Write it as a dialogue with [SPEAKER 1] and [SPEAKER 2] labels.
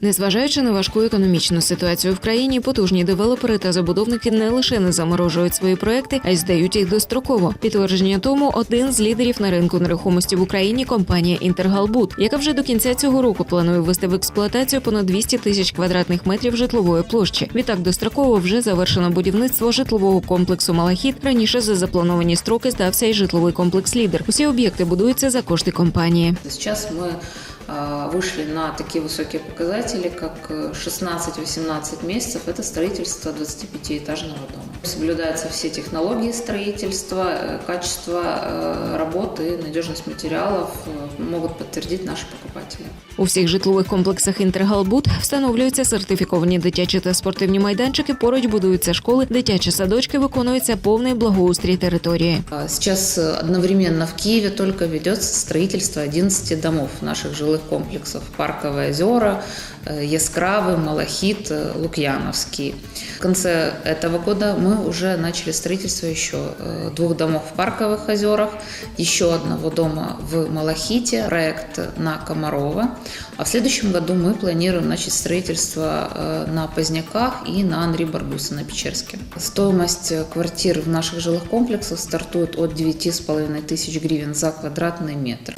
[SPEAKER 1] Незважаючи на важку економічну ситуацію в країні, потужні девелопери та забудовники не лише не заморожують свої проекти, а й здають їх достроково. Підтвердження тому один з лідерів на ринку нерухомості в Україні компанія Інтергалбуд, яка вже до кінця цього року планує ввести в експлуатацію понад 200 тисяч квадратних метрів житлової площі. Відтак достроково вже завершено будівництво житлового комплексу Малахіт. Раніше за заплановані строки здався й житловий комплекс Лідер. Усі об'єкти будуються за кошти компанії.
[SPEAKER 2] Мы а, вышли на такие высокие показатели, как э, 16-18 месяцев. Это строительство 25-этажного дома. Соблюдаются все технологии строительства, э, качество э, работы, надежность материалов э, могут подтвердить наши покупатели.
[SPEAKER 1] У всіх житлових комплексах Інтергалбуд встановлюються сертифіковані дитячі та спортивні майданчики. Поруч будуються школи, дитячі садочки, виконується повний благоустрій території.
[SPEAKER 2] А Сейчас э, одновременно в Киеве только ведется строительство 11 домов наших жилых комплексов. Парковые озера, э, Яскравый, Малахит, э, Лукьяновский. В конце этого года мы уже начали строительство еще э, двух домов в Парковых озерах, еще одного дома в Малахите, проект на Комарова. А в следующем году мы планируем начать строительство на Поздняках и на Анри Барбуса на Печерске. Стоимость квартир в наших жилых комплексах стартует от 9,5 тысяч гривен за квадратный метр.